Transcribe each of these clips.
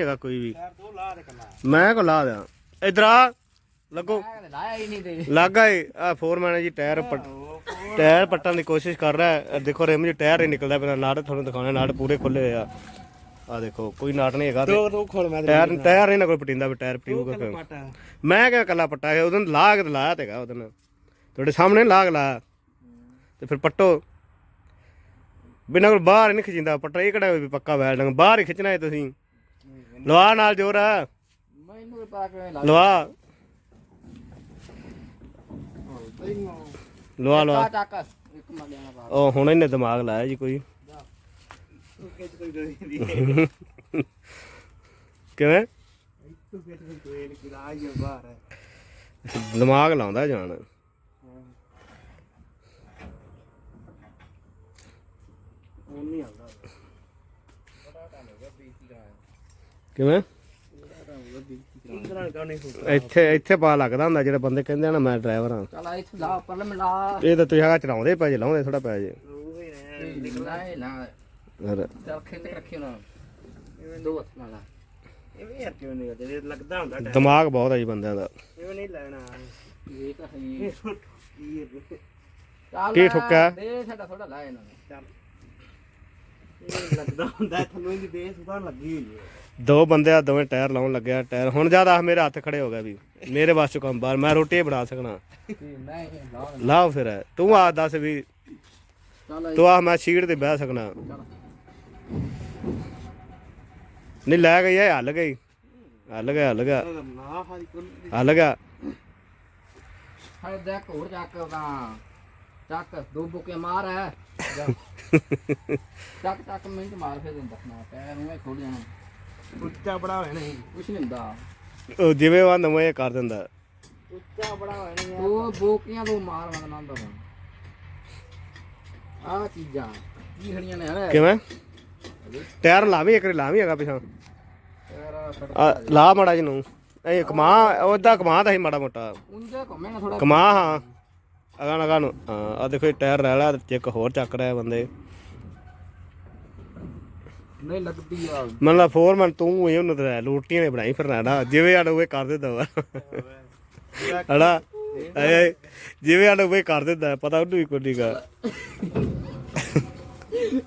ਹੈਗਾ ਕੋਈ ਵੀ। ਦੇ ਮੈਂ ਕੋ ਲਾ ਦਿਆਂ। ਇਧਰ ਆ ਲੱਗੋ। ਲਾਇਆ ਹੀ ਨਹੀਂ ਤੇ। ਲੱਗਾ ਏ ਆ ਫੋਰਮੈਨ ਜੀ ਟਾਇਰ ਪੱਟ ਟਾਇਰ ਪੱਟਣ ਦੀ ਕੋਸ਼ਿਸ਼ ਕਰ ਰਿਹਾ ਹੈ। ਦੇਖੋ ਰਿਮ ਜੀ ਟਾਇਰ ਹੀ ਨਿਕਲਦਾ ਪਿਆ। ਨਾੜ ਤੁਹਾਨੂੰ ਦਿਖਾਉਣਾ ਨਾੜ ਪੂਰੇ ਖੁੱਲੇ ਹੋਏ ਆ। ਆ ਦੇਖੋ ਕੋਈ ਨਾਟ ਨਹੀਂ ਹੈਗਾ ਖੋਲ ਮੈਂ ਟਾਇਰ ਟਾਇਰ ਨਹੀਂ ਨਾ ਕੋਈ ਪਟਿੰਦਾ ਵੀ ਟਾਇਰ ਪਟਿਊਗਾ ਮੈਂ ਕਿਹਾ ਕੱਲਾ ਪੱਟਾ ਹੈ ਉਹਦੋਂ ਲਾ ਕੇ ਤੇ ਲਾਇਆ ਤੇਗਾ ਉਹਦੋਂ ਤੁਹਾਡੇ ਸਾਹਮਣੇ ਲਾਗ ਲਾਇਆ। ਤੇ ਫਿਰ ਪੱਟੋ। ਬਿਨਾਂ ਕੋਲ ਬਾਹਰ ਨਹੀਂ ਖਿਚਿੰਦਾ। ਪੱਟਾ ਇਹ ਕਿਹੜਾ ਵੀ ਪੱਕਾ ਵੈਲ ਡੰਗ ਬਾਹਰ ਹੀ ਖਿੱਚਣਾ ਹੈ ਤੁਸੀਂ। ਲਵਾ ਨਾਲ ਜੋਰ। ਮੈਨੂੰ ਪਾ ਕੇ ਲਾ ਲਵਾ। ਲਵਾ ਇੱਕ ਉਹ ਹੁਣ ਇਹਨੇ ਦਿਮਾਗ ਲਾਇਆ ਜੀ ਕੋਈ। ਕਿਵੇਂ? ਦਿਮਾਗ ਲਾਉਂਦਾ ਜਾਣ। ਉਹ ਨਹੀਂ ਆਉਂਦਾ। ਕਿਵੇਂ? ਇੱਥੇ ਇੱਥੇ ਪਾ ਲੱਗਦਾ ਹੁੰਦਾ ਜਿਹੜੇ ਬੰਦੇ ਕਹਿੰਦੇ ਆ ਨਾ ਮੈਂ ਡਰਾਈਵਰ ਹਾਂ। ਚਲ ਇੱਥੇ ਲਾ ਪਰ ਮੈਂ ਲਾ ਇਹ ਤਾਂ ਤੁਸੀਂ ਹੈਗਾ ਚਲਾਉਂਦੇ ਪੈ ਜੇ ਲਾਉਂਦੇ ਥੋੜਾ ਪੈ ਜੇ। ਉਹ ਹੀ ਨੇ ਨਹੀਂ ਨਾ ਹੋਰ। ਚਲ ਖੇਤ ਰੱਖੀ ਉਹਨਾਂ ਦੋ ਹੱਥ ਨਾਲ ਲਾ। ਇਹ ਵੀ ਯਾਰ ਕਿਉਂ ਨਹੀਂ ਕਰਦੇ ਇਹ ਲੱਗਦਾ ਹੁੰਦਾ ਟਾਈਮ ਦਿਮਾਗ ਬਹੁਤ ਜੀ ਬੰਦਿਆਂ ਦਾ। ਇਹ ਨਹੀਂ ਲੈਣਾ ਇਹ ਤਾਂ ਹੈ ਹੀ। ਇਹ ਕੀ ਹੈ ਚੱਲ ਕੀ ਠੁੱਕਾ? ਦੇ ਸਾਡਾ ਥੋੜਾ ਲਾ ਇਹਨਾਂ ਨੇ। ਚੱਲ ਇਹ ਲੱਗਦਾ ਹੁੰਦਾ ਥੱਲੋਂ ਦੀ ਬੇਸ ਉਹਦਾ ਲੱਗੀ ਹੋਈ ਹੈ। ਦੋ ਬੰਦੇ ਆ ਦੋਵੇਂ ਟਾਇਰ ਲਾਉਣ ਲੱਗਿਆ ਟਾਇਰ ਹੁਣ ਜ਼ਿਆਦਾ ਮੇਰੇ ਹੱਥ ਖੜੇ ਹੋ ਗਿਆ ਵੀ ਮੇਰੇ ਵਾਸ ਚੋਂ ਕੰਮ ਬਾਹਰ ਮੈਂ ਰੋਟੀ ਹੀ ਬਣਾ ਸਕਣਾ। ਲਾਓ ਫਿਰ ਤੂੰ ਆ ਦੱਸ ਵੀ ਤੂੰ ਆ ਮੈਂ ਸੀਟ ਤੇ ਬਹਿ ਸਕਣਾ। ਨਹੀਂ ਲੈ ਗਈ ਇਹ ਹੱਲ ਗਈ। ਹੱਲ ਗਿਆ ਹੱਲ ਗਿਆ। ਨਾ ਹਾਰੀ ਕੋਲ ਹੱਲ ਗਿਆ। ਹਾਏ ਦੇਖ ਹੋਰ ਚੱਕ ਉਹਦਾ ਚੱਕ ਦੋ ਬੁਕੇ ਮਾਰ ਹੈ ਜਾ। ਚੱਕ ਚੱਕ ਮਿੰਟ ਮਾਰ ਫੇਰ ਦਿੰਦਾ ਨਾ ਪੈਰ ਨੂੰ ਖੋਲ ਜਾਣਾ। ਉੱਚਾ ਬੜਾ ਹੋਇਆ ਨਹੀਂ ਕੁਛ ਨਹੀਂ ਹੁੰਦਾ। ਉਹ ਜਿਵੇਂ ਉਹ ਨਵਾਂ ਇਹ ਕਰ ਦਿੰਦਾ। ਉੱਚਾ ਬੜਾ ਹੋਇਆ ਨਹੀਂ ਉਹ ਬੋਕੀਆਂ ਤੋਂ ਮਾਰ ਵਗਣਾ ਹੁੰਦਾ ਆ ਚੀਜ਼ਾਂ ਕੀ ਖੜੀਆਂ ਨੇ ਹਲੇ ਕਿਵੇਂ? ਟਾਇਰ ਲਾਵੀਂ ਇੱਕ ਵਾਰੀ ਲਾਵੀਂ ਹੈਗਾ ਪਿਛਾਂ। ਆ, ਲਾ ਮੜਾ ਜੀ ਨੂੰ ਇਹ ਕਮਾ ਉਹਦਾ ਕਮਾ ਤਾਂ ਸੀ ਮਾੜਾ ਮੋਟਾ। ਉਂਝੇ ਘੁੰਮੇ ਨਾ ਥੋੜਾ ਕਮਾ ਹਾਂ। ਅਗਾਂ ਅਗਾਂ ਨੂੰ ਹਾਂ ਆ ਦੇਖੋ ਇਹ ਟਾਇਰ ਰਹਿ ਲਿਆ ਤੇ ਇੱਕ ਹੋਰ ਚੱਕ ਰਿਹਾ ਬੰਦੇ। ਨਹੀਂ ਲੱਗਦੀ ਆ। ਮਤਲਬ ਫੋਰਮੈਨ ਤੂੰ ਹੀ ਉਹਨੂੰ ਤੇ ਲੂਟੀਆਂ ਨੇ ਬਣਾਈ ਫਿਰਨਾ ਨਾ ਜਿਵੇਂ ਆੜ ਉਹ ਕਰ ਦਿੰਦਾ ਹੜਾ ਏ ਜਿਵੇਂ ਆੜ ਉਹ ਕਰ ਦਿੰਦਾ ਪਤਾ ਉਹਨੂੰ ਵੀ ਕੋਈ ਨਹੀਂਗਾ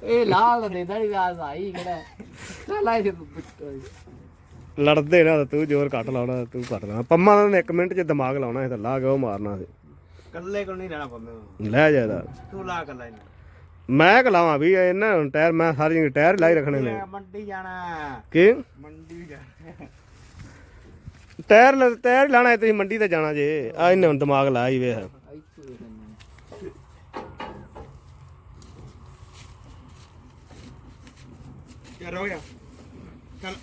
ਇਹ ਲਾਲ ਦੇ ਦੜੀ ਆਸ ਆਈ ਕਿਹੜਾ ਚੱਲ ਆਈ ਲੜਦੇ ਨਾ ਤਾਂ ਜ਼ੋਰ ਘੱਟ ਲਾਉਣਾ ਤੂੰ ਘੱਟ ਲਾਉਣਾ। ਪੰਮਾ ਨੇ ਇੱਕ ਮਿੰਟ 'ਚ ਦਿਮਾਗ ਲਾਉਣਾ ਸੀ ਤਾਂ ਲਾ ਕੇ ਉਹ ਮਾਰਨਾ ਸੀ। ਕੱਲੇ ਕੋਲ ਨਹੀਂ ਰਹਿਣਾ ਪੰਮੇ ਲੈ ਜਾਦਾ ਤੂੰ ਲਾ ਕੱਲਾ ਇਹਨੂੰ ਮੈਂ ਕਲਾਵਾਂ ਵੀ ਇਹਨਾਂ ਟਾਇਰ ਮੈਂ ਸਾਰੀ ਟਾਇਰ ਲਾਈ ਰੱਖਣੇ ਨੇ। ਇਹ ਮੰਡੀ ਜਾਣਾ। ਕੀ? ਮੰਡੀ ਜਾਣਾ। ਟਾਇਰ ਲ- ਟਾਇਰ ਲਾਣਾ ਹੈ, ਤੁਸੀਂ ਮੰਡੀ ਤੇ ਜਾਣਾ ਜੇ। ਆ ਇਹਨੇ ਹੁਣ ਦਿਮਾਗ ਲਾਇਆ ਹੀ ਵੇਖ ਚੱਲ ਹੋ ਗਿਆ। ਚੱਲ।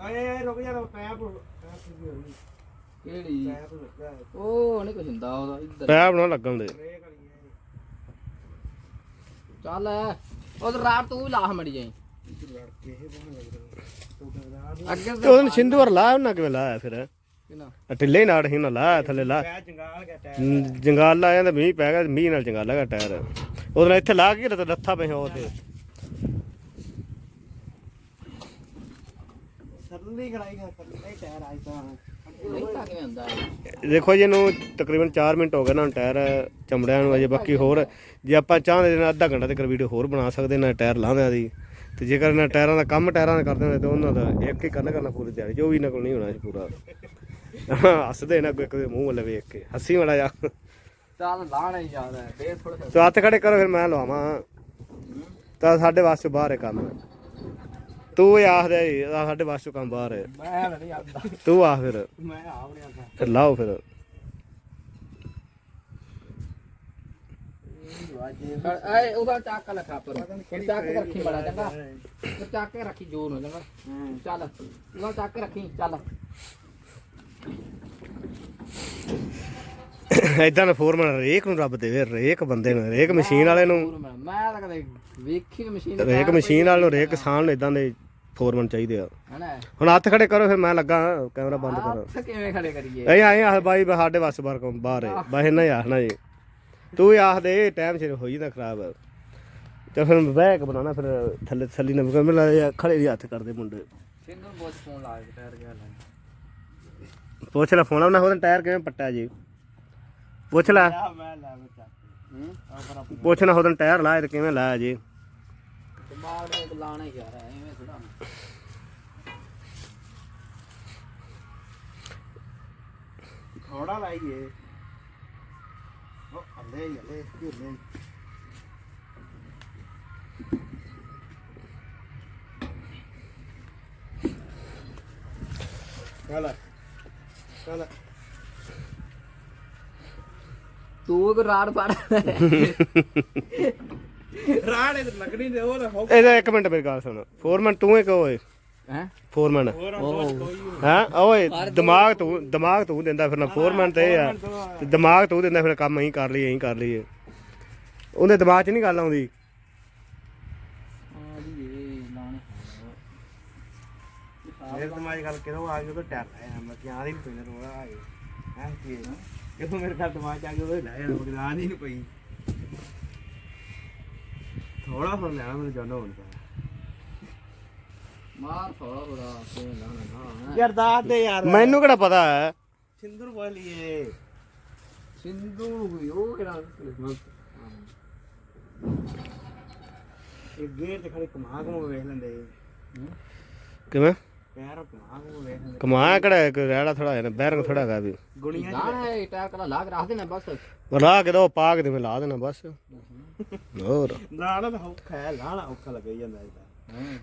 ਆਏ ਆਏ ਰੁਕ ਜਾ ਪੈਪ ਕਿਹੜੀ ਪੈਪ ਹੈ ਉਹ ਨਹੀਂ ਕੁਝ ਹੁੰਦਾ ਉਹਦਾ ਇੱਧਰ। ਪੈਪ ਨਾ ਲੱਗਣ ਦੇ। ਕਰੀ ਹੈ ਚੱਲ ਉਹ ਰਾਤ ਤੂੰ ਵੀ ਲਾਹ ਮੜੀ ਜਾਈ। ਅੱਗੇ ਤੇ ਉਹਨੇ ਸਿੰਧੂ ਵਰ ਲਾਇਆ ਉਹਨਾਂ ਕਿਵੇਂ ਲਾਇਆ ਫਿਰ? ਕਿਨਾ ਢਿੱਲੇ ਹੀ ਨਾੜ ਹੀ ਨਾ ਲਾਇਆ ਥੱਲੇ ਲਾ। ਜੰਗਾਲ ਲਾਇਆ ਤਾਂ ਮੀਂਹ ਪੈ ਗਿਆ ਮੀਂਹ ਨਾਲ ਜੰਗਾਲ ਲੱਗਾ ਟਾਇਰ। ਉਹਦੇ ਨਾਲ ਇੱਥੇ ਲਾ ਕੇ ਤੇ ਲੱਥਾ ਪਿਆ ਉਹ ਤੇ। ਸਰਲੀ ਗਿਆ ਸਰਲੀ ਟਾਇਰ ਆਈ ਤਾਂ। ਦੇਖੋ ਜੀ ਇਹਨੂੰ ਤਕਰੀਬਨ 4 ਮਿੰਟ ਹੋ ਗਏ ਨਾ ਟਾਇਰ ਚਮੜਿਆਂ ਨੂੰ ਅਜੇ ਬਾਕੀ ਹੋਰ ਜੇ ਆਪਾਂ ਚਾਹੁੰਦੇ ਨਾ ਅੱਧਾ ਘੰਟਾ ਤੱਕ ਵੀਡੀਓ ਹੋਰ ਬਣਾ ਸਕਦੇ ਨਾ ਟਾਇਰ ਲਾਉਂਦੇ ਦੀ। ਤੇ ਜੇਕਰ ਨਾ ਟਾਇਰਾਂ ਦਾ ਕੰਮ ਟਾਇਰਾਂ ਦਾ ਕਰਦੇ ਹੁੰਦੇ ਤੇ ਉਹਨਾਂ ਦਾ ਇੱਕ ਹੀ ਕਰਨਾ ਕਰਨਾ ਪੂਰੀ ਦਿਹਾੜੀ ਜੋ ਵੀ ਇਹਨਾਂ ਕੋਲ ਨਹੀਂ ਹੋਣਾ ਸੀ ਪੂਰਾ। ਹੱਸਦੇ ਨਾ ਕੋਈ ਇੱਕ ਦੇ ਮੂੰਹ ਵੱਲ ਵੇਖ ਕੇ ਹੱਸੀ ਮੜਾ ਜਾ ਚੱਲ ਲਾਣਾ ਹੀ ਜ਼ਿਆਦਾ ਹੈ ਦੇ ਥੋੜਾ ਤੂੰ ਹੱਥ ਖੜੇ ਕਰੋ ਫਿਰ ਮੈਂ ਲਵਾਵਾਂ ਤਾਂ ਸਾਡੇ ਵਾਸਤੇ ਬਾਹਰ ਹੈ ਕੰਮ ਤੂੰ ਹੀ ਆਹ ਸਾਡੇ ਵਾਸਤੇ ਕੰਮ ਬਾਹਰ ਹੈ। ਮੈਂ ਨਹੀਂ ਆਉਂਦਾ ਤੂੰ ਆਖ ਫਿਰ। ਮੈਂ ਆ ਬਣਿਆ ਤਾਂ ਫਿਰ ਲਾਓ ਫਿਰ। ਐ ਉਹਦਾ ਚੱਕ ਲਖਾ ਪਰ ਚੱਕ ਰੱਖੀ ਬੜਾ ਚੰਗਾ। ਚੱਕ ਕੇ ਰੱਖੀ ਜੋਰ ਨੂੰ ਚੰਗਾ। ਚੱਲ ਉਹਦਾ ਚੱਕ ਰੱਖੀ ਚੱਲ। ਐਦਾਂ ਨਾ ਫੋਰਮਨ ਰੇਕ ਨੂੰ ਰੱਬ ਦੇਵੇ ਰੇਕ ਬੰਦੇ ਨੂੰ ਰੇਕ ਮਸ਼ੀਨ ਵਾਲੇ ਨੂੰ। ਮੈਂ ਤਾਂ ਕਦੇ ਵੇਖੀ ਮਸ਼ੀਨ ਰੇਕ ਮਸ਼ੀਨ ਵਾਲੇ ਨੂੰ ਰੇਕ ਕਿਸਾਨ ਨੂੰ ਇਦਾਂ ਦੇ ਫੋਰਮਨ ਚਾਹੀਦੇ ਆ। ਹਨਾ? ਹੁਣ ਹੱਥ ਖੜੇ ਕਰੋ ਫਿਰ ਮੈਂ ਲੱਗਾ ਕੈਮਰਾ ਬੰਦ ਕਰੋ। ਹੱਥ ਕਿਵੇਂ ਖੜੇ ਕਰੀਏ? ਐ ਆਏ ਆ ਬਾਈ ਸਾਡੇ ਵਾਸ ਬਾਹਰ ਕੰਮ ਬਾਹਰ ਹੈ ਇਹਨਾਂ ਹੀ ਆਖਣਾ ਜੀ। ਤੂੰ ਹੀ ਆਖ ਦੇ ਟਾਈਮ ਸਿਰ ਹੋਈ ਨਾ ਖਰਾਬ। ਤੇ ਫਿਰ ਕੇ ਬਣਾਉਣਾ ਫਿਰ ਥੱਲੇ ਥੱਲੀ ਨਾ ਲੱਗਦਾ ਖੜੇ ਦੀ ਹੱਥ ਕਰਦੇ ਮੁੰਡੇ। ਸਿੰਗਲ ਬੋਚ ਫੋਨ ਲਾ ਕੇ ਟਾਇਰ ਗਿਆ ਲੈ। ਪੁੱਛ ਲੈ ਫੋਨ ਆਪਣਾ ਉਹਦਾ ਟਾਇਰ ਕਿਵੇਂ ਪੱਟਿਆ ਜੀ? ਪੁੱਛ ਲੈ। ਮੈਂ ਲੈ ਬੱਚਾ ਹੂੰ? ਆ ਪਰ ਆਪਣੀ ਪੁੱਛ ਨਾ ਉਹਦਾ ਟਾਇਰ ਲਾਇਆ ਤੇ ਕਿਵੇਂ ਲਾਇਆ ਜੀ? ਦਿਮਾਗ ਦੇ ਲਾਣਾ ਹੀ ਯਾਰ ਐਵੇਂ ਥੋੜਾ ਥੋੜਾ ਲਾਈਏ। ਉਹ ਹੱਲੇ ਢਿੱਲੇ ਹੀ। ਚੱਲ ਚੱਲ ਤੂੰ ਕੋ ਰਾੜ ਪੜ ਰਾੜੇ ਤੇ ਲੱਗਣੀ ਤੇ ਉਹ ਇਹਦਾ ਇੱਕ ਮਿੰਟ ਮੇਰੀ ਗੱਲ ਸੁਣ। ਫੋਰਮੈਨ ਤੂੰ ਇੱਕ ਓਏ। ਹੈ? ਫੋਰਮੈਨ ਹੋਰ ਹਾਂ? ਓਏ ਦਿਮਾਗ ਤੂੰ ਦਿਮਾਗ ਤੂੰ ਦਿੰਦਾ ਫਿਰ ਨਾ ਫੋਰਮੈਨ ਤੇ ਇਹ ਆ। ਤੇ ਦਿਮਾਗ ਤੂੰ ਦਿੰਦਾ ਫਿਰ ਕੰਮ ਅਸੀਂ ਕਰ ਲਈਏ ਅਸੀਂ ਕਰ ਲਈਏ। ਉਹਦੇ ਦਿਮਾਗ 'ਚ ਨਹੀਂ ਗੱਲ ਆਉਂਦੀ। ਆ ਜੀ ਇਹ ਲਾਣੇ ਮੇਰੇ ਦਿਮਾਗ ਗੱਲ ਕਿਦੋਂ ਆ ਗਈ ਉਹ ਤਾਂ ਟਰ ਆਇਆ ਮੈਂ ਕਿ ਆਦੀ ਨਹੀਂ ਪਈ ਰੋਣਾ ਆ ਗਈ ਹਾਂ ਕੀ ਕਿਦੋਂ ਮੇਰੇ ਘਰ ਦਿਮਾਗ 'ਚ ਆ ਗਿਆ ਉਹ ਲੈ ਜਾਣਾ ਮੈਂ ਆਂ ਨਹੀਂ ਪਈ। ਥੋੜਾ ਫਰ ਲੈਣਾ ਮੈਨੂੰ ਜਾਣਾ ਹੁਣ ਮਾਰ ਥੋੜਾ ਥੋੜਾ ਤੇ ਲਾਣਾ ਨਾ ਯਾਰ ਦੱਸ ਦੇ ਯਾਰ। ਮੈਨੂੰ ਕਿਹੜਾ ਪਤਾ ਹੈ? ਸਿੰਦਰ ਬੋਲੀਏ ਸਿੰਧੂ ਵੀ ਉਹ ਕਿਹੜਾ ਇਹ ਗੇਰ ਤੇ ਖੜੇ ਕਮਾ ਕਮਾ ਵੇਖ ਲੈਂਦੇ। ਕਿਵੇਂ? ਪੈਰ ਕਮਾ ਕਮਾ ਵੇਖ ਲੈਂਦੇ। ਕਮਾ ਕਿਹੜਾ ਇੱਕ ਰੈੜਾ ਥੋੜਾ ਹੈ ਨਾ ਬੈਰੰਗ ਥੋੜਾ ਹੈਗਾ ਵੀ। ਗੁਣੀਆਂ ਹੈ ਟਾਇਰ ਕਲਾ ਲਾ ਕੇ ਰੱਖ ਦੇਣਾ ਬਸ। ਲਾ ਕੇ ਦੋ ਪਾ ਕੇ ਤੇ ਮੈਂ ਲਾ ਦੇਣਾ ਬਸ। ਹੋਰ। ਲਾਣਾ ਤਾਂ ਔਖਾ ਹੈ ਲਾਣਾ ਔਖਾ ਲੱਗ ਹੀ ਜਾਂਦਾ ਇਹਦਾ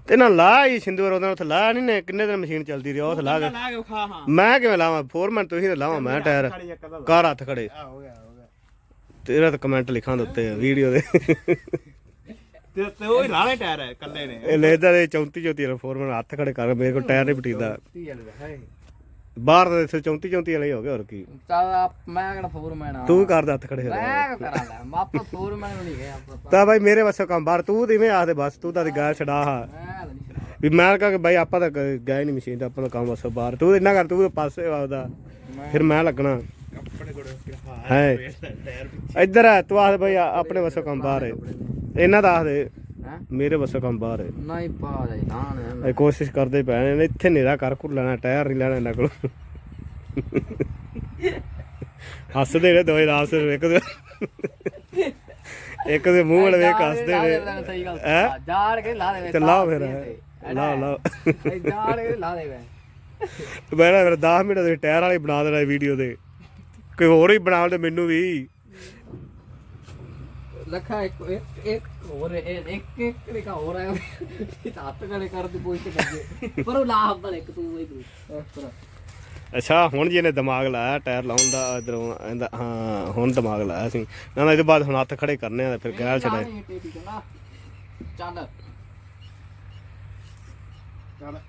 ਤੇ ਨਾ ਲਾ ਹੀ ਸਿੰਧੂਰ ਉਹਦੇ ਉੱਥੇ ਲਾ ਨਹੀਂ ਨੇ ਕਿੰਨੇ ਦਿਨ ਮਸ਼ੀਨ ਚੱਲਦੀ ਰਹੀ ਉੱਥੇ ਲਾ ਕੇ ਲਾ ਕੇ ਖਾ ਹਾਂ। ਮੈਂ ਕਿਵੇਂ ਲਾਵਾਂ? ਫੋਰਮੈਨ ਤੁਸੀਂ ਤੇ ਲਾਵਾਂ ਮੈਂ ਟਾਇਰ। ਕਾਰ ਹੱਥ ਖੜੇ। ਆ ਹੋ ਗਿਆ ਹੋ ਗਿਆ। ਤੇਰਾ ਤਾਂ ਕਮੈਂਟ ਲਿਖਾਂ ਦੇ ਉੱਤੇ ਵੀਡੀਓ ਦੇ। ਤੇ ਤੇ ਉਹ ਲਾਣੇ ਟਾਇਰ ਹੈ ਕੱਲੇ ਨੇ। ਇਹ ਲੈਦਾ ਦੇ 34 34 ਵਾਲਾ ਫੋਰਮੈਨ ਹੱਥ ਖੜੇ ਕਰ ਮੇਰੇ ਕੋਲ ਟਾਇਰ ਨਹੀਂ ਪਟੀਦਾ। ਬਾਹਰ ਦੇ ਇੱਥੇ 34 34 ਵਾਲੇ ਹੀ ਗਏ ਹੋਰ ਕੀ। ਆਪ- ਮੈਂ ਕਿਹੜਾ ਫੋਰਮੈਨ ਆ? ਤੂੰ ਕਰਦਾ ਹੱਥ ਖੜੇ ਹੋ ਮੈਂ ਕਿਉਂ ਕਰਾਂ ਲੈ? ਮਾਪਾ ਫੋਰਮੈਨ ਨਹੀਂ ਗਿਆ ਆਪਾਂ ਤਾਂ। ਬਾਈ ਮੇਰੇ ਵੱਸੋਂ ਕੰਮ ਬਾਹਰ ਤੂੰ ਤੇ ਇਵੇਂ ਆਖਦੇ ਬਸ ਤੂੰ ਤਾਂ ਗਾਲ ਛਡਾ ਹਾ। ਮੈਂ ਤਾਂ ਨਹੀਂ ਛਡਾਉਂਦਾ। ਵੀ ਮੈਂ ਕਹਾਂ ਕਿ ਬਾਈ ਆਪਾਂ ਤਾਂ ਗਏ ਨਹੀਂ ਮਸ਼ੀਨ ਤੇ ਆਪਾਂ ਦਾ ਕੰਮ ਵੱਸੋਂ ਬਾਹਰ। ਤੂੰ ਇੰਨਾ ਕਰ ਤੂੰ ਤਾਂ ਪਾਸੇ ਆਉਦਾ ਫਿਰ ਮੈਂ ਲੱਗਣਾ। ਆਪਣੇ ਕੋਲ ਹਾਂ। ਇੱਧਰ ਆ ਤੂੰ ਆਖ ਬਈ ਆਪਣੇ ਵੱਸੋਂ ਕੰਮ ਬਾਹਰ ਹੈ ਇਹਨਾਂ ਦਾ ਆਖਦੇ ਹੈਂ? ਮੇਰੇ ਵੱਸੋਂ ਕੰਮ ਬਾਹਰ ਹੈ। ਨਹੀਂ ਪਾ ਦੇ ਲਾਣ ਇਹ ਕੋਸ਼ਿਸ਼ ਕਰਦੇ ਪਏ ਨੇ ਇੱਥੇ ਨੇਰਾ ਕਰ ਕੁਰ ਲੈਣਾ ਟਾਇਰ ਨਹੀਂ ਲੈਣਾ ਇਹਨਾਂ ਕੋਲ। ਹੱਸਦੇ ਨੇ ਦੋਏ ਰਾਸ ਇੱਕ ਦੇ ਇੱਕ ਦੇ ਮੂੰਹ ਵਾਲੇ ਵੇਖ ਹੱਸਦੇ ਨੇ। ਸਹੀ ਗੱਲ। ਹੈਂ? ਜਾੜ ਕੇ ਲਾ ਫਿਰ ਲਾ ਲਾ। ਜਾੜ ਕੇ ਲਾ ਦੇ ਵੇ। ਮੈਂ ਨਾ ਫਿਰ 10 ਮਿੰਟ ਦੇ ਟਾਇਰ ਵਾਲੇ ਬਣਾ ਦੇਣਾ ਵੀਡੀਓ ਦੇ। ਕੋਈ ਹੋਰ ਹੀ ਬਣਾ ਦੇ ਮੈਨੂੰ ਵੀ। ਹੋਰ ਹੈ, ਇਹ ਇੱਕ ਇੱਕ ਰਿਕਾ ਹੋਰ ਹੈ ਇਹ ਤਾਂ ਹੱਥ ਗਲੇ ਕਰ ਦੇ ਪੁੱਛ ਲੱਗੇ ਪਰ ਉਹ ਲਾ ਹੱਬਲ ਇੱਕ ਤੂੰ ਹੀ ਤੂੰ। ਇਸ ਤਰ੍ਹਾਂ। ਅੱਛਾ ਹੁਣ ਜੀ ਇਹਨੇ ਦਿਮਾਗ ਲਾਇਆ ਟਾਇਰ ਲਾਉਣ ਦਾ ਇਧਰੋਂ ਇਹਦਾ ਹਾਂ ਹੁਣ ਦਿਮਾਗ ਲਾਇਆ ਸੀ। ਨਾ ਨਾ ਇਹਦੇ ਬਾਅਦ ਹੁਣ ਹੱਥ ਖੜੇ ਕਰਨੇ ਆ ਫਿਰ ਗੈਲ ਨਾ। ਚੱਲ। ਚੱਲ।